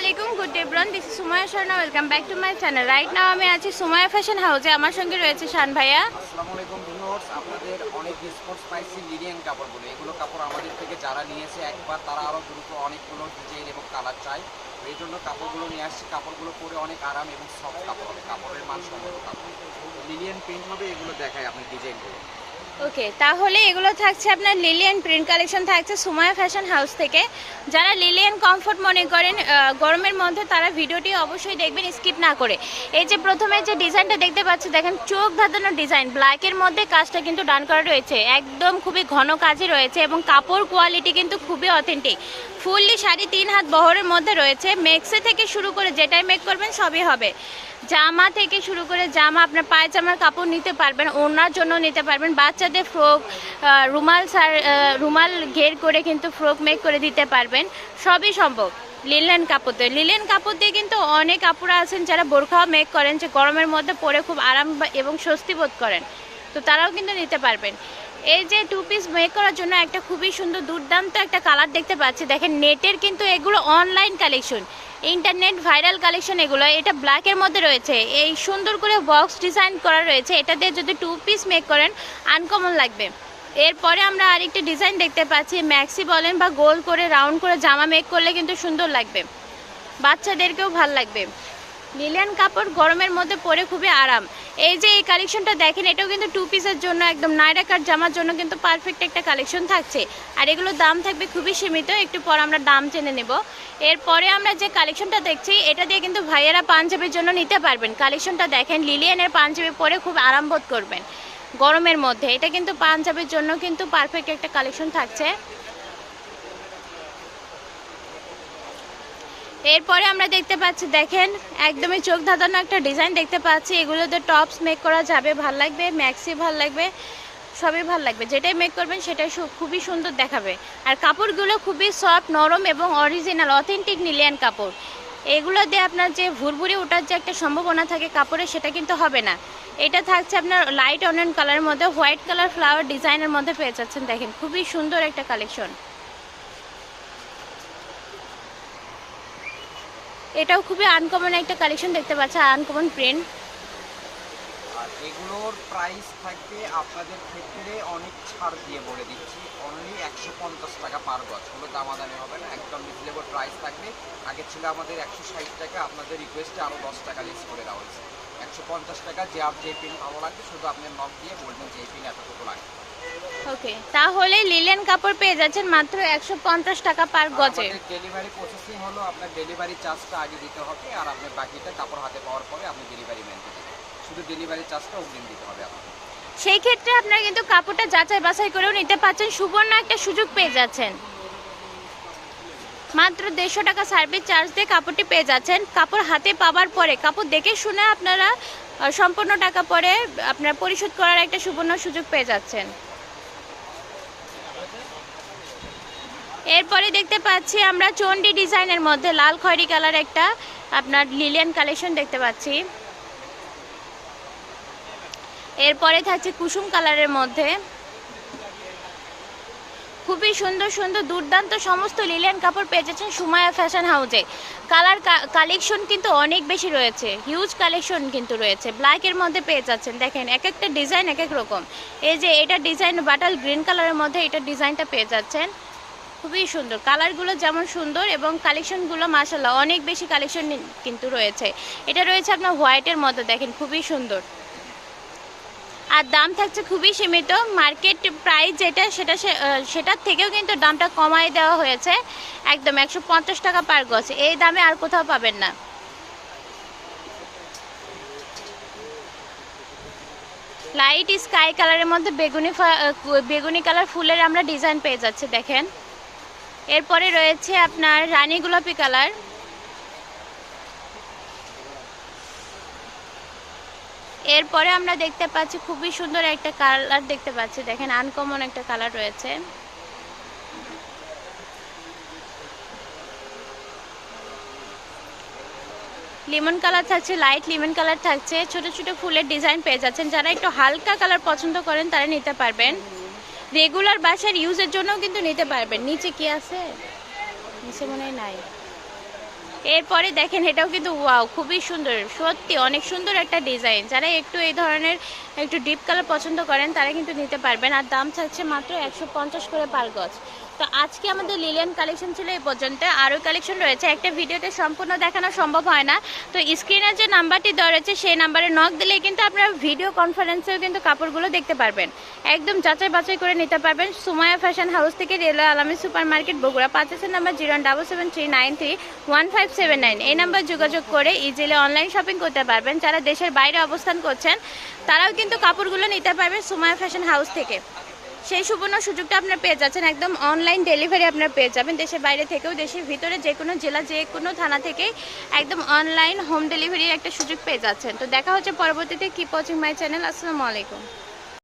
আলাইকুম good day ব্রন this Sumaya Sharma. Welcome back to my channel right now আমি আছি Sumaiya fashion হাউসে আমার সঙ্গে রয়েছে শান ভাইয়া। আসসালামু আলাইকুম ভিউয়ার্স আপনাদের অনেক রেসপন্স পাইছি লিনিয়ান কাপড়গুলো এগুলো কাপড় আমাদের থেকে যারা নিয়েছে, একবার তারা আরও দ্রুত অনেকগুলো ডিজাইন এবং কালার চাই এই জন্য কাপড়গুলো নিয়ে আসছি। কাপড়গুলো পরে অনেক আরাম এবং সফট কাপড় হবে। কাপড়ের মান সম্মত কাপড়। তো লিনিয়ান প্রিন্ট হবে, এগুলো দেখায় আপনি ডিজাইনগুলো ওকে, তাহলে এগুলো থাকছে আপনার লিলিয়ান প্রিন্ট কালেকশন থাকছে সুমায়া ফ্যাশন হাউস থেকে। যারা লিলিয়ান কমফোর্ট মনে করেন গরমের মধ্যে তারা ভিডিওটি অবশ্যই দেখবেন স্কিপ না করে। এই যে প্রথমে যে ডিজাইনটা দেখতে পাচ্ছি, দেখেন চোখ ধাঁধানো ডিজাইন ব্ল্যাকের মধ্যে কাজটা কিন্তু ডান করা রয়েছে। একদম খুবই ঘন কাজে রয়েছে এবং কাপড় কোয়ালিটি কিন্তু খুবই অথেন্টিক ফুললি শাড়ি তিন হাত বহরের মধ্যে রয়েছে। মেক্সে থেকে শুরু করে যেটাই মেক করবেন, সবই হবে। জামা থেকে শুরু করে জামা, আপনার পায়জামার কাপড় নিতে পারবেন ওনার জন্য নিতে পারবেন বাচ্চাদের ফ্রক রুমাল সার রুমাল ঘের করে কিন্তু ফ্রক মেক করে দিতে পারবেন। সবই সম্ভব। লিলেন কাপড় দিয়ে লিলেন কাপড় দিয়ে কিন্তু অনেক কাপড় আছেন যারা বোরখাও মেক করেন, যে গরমের মধ্যে পরে খুব আরাম এবং স্বস্তি বোধ করেন। তো তারাও কিন্তু নিতে পারবেন। এই যে টু পিস মেক করার জন্য একটা খুবই সুন্দর দুর্দান্ত একটা কালার দেখতে পাচ্ছি। দেখেন নেটের কিন্তু এগুলো online collection internet viral collection এগুলো, এটা ব্ল্যাকের মধ্যে রয়েছে। এই সুন্দর করে বক্স ডিজাইন করা রয়েছে। এটা দিয়ে যদি টু পিস মেক করেন আনকমন লাগবে। এরপরে আমরা আরেকটা ডিজাইন দেখতে পাচ্ছি ম্যাক্সি বলেন বা গোল করে রাউন্ড করে জামা মেক করলে কিন্তু সুন্দর লাগবে। বাচ্চাদেরকেও ভালো লাগবে। লিলিয়ান কাপড় গরমের মধ্যে পরে খুবই আরাম। এই যে এই কালেকশনটা দেখেন, এটাও কিন্তু টু পিসের জন্য একদম নাইরা কাট জামার জন্য কিন্তু পারফেক্ট একটা কালেকশন থাকছে। আর এগুলোর দাম থাকবে খুবই সীমিত, একটু পর আমরা দাম জেনে নেব। এরপরে আমরা যে কালেকশনটা দেখছি, এটা দিয়ে কিন্তু ভাইয়েরা পাঞ্জাবির জন্য নিতে পারবেন। কালেকশনটা দেখেন, লিলিয়ানের পাঞ্জাবি পরে খুব আরাম বোধ করবেন। গরমের মধ্যে, এটা কিন্তু পাঞ্জাবির জন্য কিন্তু পারফেক্ট একটা কালেকশন থাকছে। এরপরে আমরা দেখতে পাচ্ছি, দেখেন, একদমই চোখ ধাঁধানো একটা ডিজাইন দেখতে পাচ্ছি। এগুলোতে টপস মেক করা যাবে, ভালো লাগবে ম্যাক্সি ভালো লাগবে, সবই ভালো লাগবে। যেটাই মেক করবেন, সেটাই খুবই সুন্দর দেখাবে। আর কাপড়গুলো খুবই সফট নরম এবং অরিজিনাল অথেন্টিক নিলিয়ান কাপড়। এগুলো দিয়ে আপনার যে ভুরভুরি ওঠার যে একটা সম্ভাবনা থাকে কাপড়ে, সেটা কিন্তু হবে না। এটা থাকছে আপনার লাইট অনিয়ন কালারের মধ্যে হোয়াইট কালার ফ্লাওয়ার ডিজাইনের মধ্যে পেয়ে যাচ্ছেন, দেখেন, খুবই সুন্দর একটা কালেকশন এটাও খুবই আনকমন একটা কালেকশন দেখতে পাচ্ছি আনকমন প্রিন্ট আর এগুলোর প্রাইস থাকবে আপনাদের ক্ষেত্রে অনেক ছাড় দিয়ে বলে দিচ্ছি অনলি একশো পঞ্চাশ টাকা পার গজ, কোনো দামাদামি হবে না, একদম রিজনেবল প্রাইস থাকবে। আগে ছিল আমাদের একশো ষাট টাকা, আপনাদের রিকোয়েস্টে আরও দশ টাকা লেস করে দেওয়া হয়েছে। একশো পঞ্চাশ টাকা যে আর যে পিন ভালো লাগবে, শুধু আপনি নক দিয়ে বলবেন যে এই পিন এতটুকু লাগবে। ওকে তাহলে লিলেন কাপড় পেয়ে যাচ্ছেন মাত্র একশো পঞ্চাশ টাকা পার গজে। ডেলিভারি প্রসেসিং হলো আপনার ডেলিভারি চার্জটা আগে দিতে হবে আর আপনার বাকিটা কাপড় হাতে পাওয়ার পরে আপনি ডেলিভারি ম্যানকে দেবেন। শুধু ডেলিভারি চার্জটা অগ্রিম দিতে হবে আপনাকে। সেই ক্ষেত্রে আপনারা কিন্তু কাপড়টা যাচাই বাছাই করেও নিতে পারছেন সুবর্ণ একটা সুযোগ পেয়ে যাচ্ছেন। মাত্র দেড়শো টাকা সার্ভিস চার্জ দিয়ে কাপড়টি পেয়ে যাচ্ছেন। কাপড় হাতে পাওয়ার পরে কাপড় দেখে শুনে আপনারা সম্পূর্ণ টাকা পরে আপনারা পরিশোধ করার একটা সুবর্ণ সুযোগ পেয়ে যাচ্ছেন। এরপরে দেখতে পাচ্ছি আমরা চন্ডি ডিজাইনের মধ্যে লাল খয়রি কালার একটা আপনার লিলিয়ান কালেকশন দেখতে পাচ্ছি। এরপরে থাকছে কুসুম কালারের মধ্যে। খুবই সুন্দর সুন্দর, দুর্দান্ত সমস্ত লিলিয়ান কাপড় পেয়ে যাচ্ছেন সুমায়া ফ্যাশন হাউসে কালার কালেকশন কিন্তু অনেক বেশি রয়েছে হিউজ কালেকশন কিন্তু রয়েছে। ব্ল্যাকের মধ্যে পেয়ে যাচ্ছেন, দেখেন এক একটা ডিজাইন এক এক রকম। এই যে এটা ডিজাইন বাটাল গ্রিন কালারের মধ্যে এটা ডিজাইনটা পেয়ে যাচ্ছেন। খুবই সুন্দর। কালারগুলো যেমন সুন্দর এবং কালেকশনগুলো মাসাল্লাহ অনেক বেশি কালেকশন কিন্তু রয়েছে। এটা রয়েছে আপনার হোয়াইটের মধ্যে দেখেন খুবই সুন্দর। আর দাম থাকছে খুবই সীমিত। মার্কেট প্রাইস যেটা, সেটা সেটার থেকেও কিন্তু দামটা কমায় দেওয়া হয়েছে। একদম একশো পঞ্চাশ টাকা পার গজ। এই দামে আর কোথাও পাবেন না। লাইট স্কাই কালারের মধ্যে বেগুনি বেগুনি কালার ফুলের আমরা ডিজাইন পেয়ে যাচ্ছে, দেখেন। এরপরে রয়েছে আপনার রানী গোলাপি কালার। এরপরে আমরা দেখতে পাচ্ছি খুবই সুন্দর একটা কালার দেখতে পাচ্ছি। দেখেন আনকমন একটা কালার রয়েছে। লিমন কালার থাকছে, লাইট লিমন কালার থাকছে। ছোট ছোট ফুলের ডিজাইন পেয়ে যাচ্ছেন। যারা একটু হালকা কালার পছন্দ করেন, তারা নিতে পারবেন। রেগুলার বাসার ইউজের জন্যও কিন্তু নিতে পারবেন। নিচে কি আছে? নিচে মনে হয় নাই। এরপরে দেখেন, এটাও কিন্তু ওয়াও খুবই সুন্দর। সত্যি অনেক সুন্দর একটা ডিজাইন যারা একটু এই ধরনের, একটু ডিপ কালার পছন্দ করেন, তারা কিন্তু নিতে পারবেন। আর দাম থাকছে মাত্র একশো পঞ্চাশ করে পার গজ। তো আজকে আমাদের লিলিয়ান কালেকশন ছিল এই পর্যন্ত। আরও কালেকশন রয়েছে। একটা ভিডিওতে সম্পূর্ণ দেখানো সম্ভব হয় না। তো স্ক্রিনে যে নাম্বারটি দেওয়া রয়েছে, সেই নাম্বারে নক দিলেই কিন্তু আপনারা ভিডিও কনফারেন্সেও কিন্তু কাপড়গুলো দেখতে পারবেন। একদম যাচাই বাছাই করে নিতে পারবেন। সুমায়া ফ্যাশন হাউস থেকে রেলওয়ে আলামী সুপার মার্কেট বগুড়া পাঁচের number zero double seven three nine three one five seven nine এই নাম্বার যোগাযোগ করে ইজিলি অনলাইন শপিং করতে পারবেন। যারা দেশের বাইরে অবস্থান করছেন, তারাও কিন্তু কাপড়গুলো নিতে পারবেন সুমায়া ফ্যাশন হাউস থেকে। সেই সুবর্ণ সুযোগটা আপনার পেয়ে যাচ্ছেন। একদম অনলাইন ডেলিভারি আপনার পেয়ে যাবেন। দেশের বাইরে থেকেও, দেশের ভিতরে যে কোনো জেলা, যে কোনো থানা থেকেই একদম অনলাইন হোম ডেলিভারির একটা সুযোগ পেয়ে যাচ্ছেন। তো দেখা হচ্ছে পরবর্তীতে। কি ওয়াচিং মাই চ্যানেল আসসালামু আলাইকুম।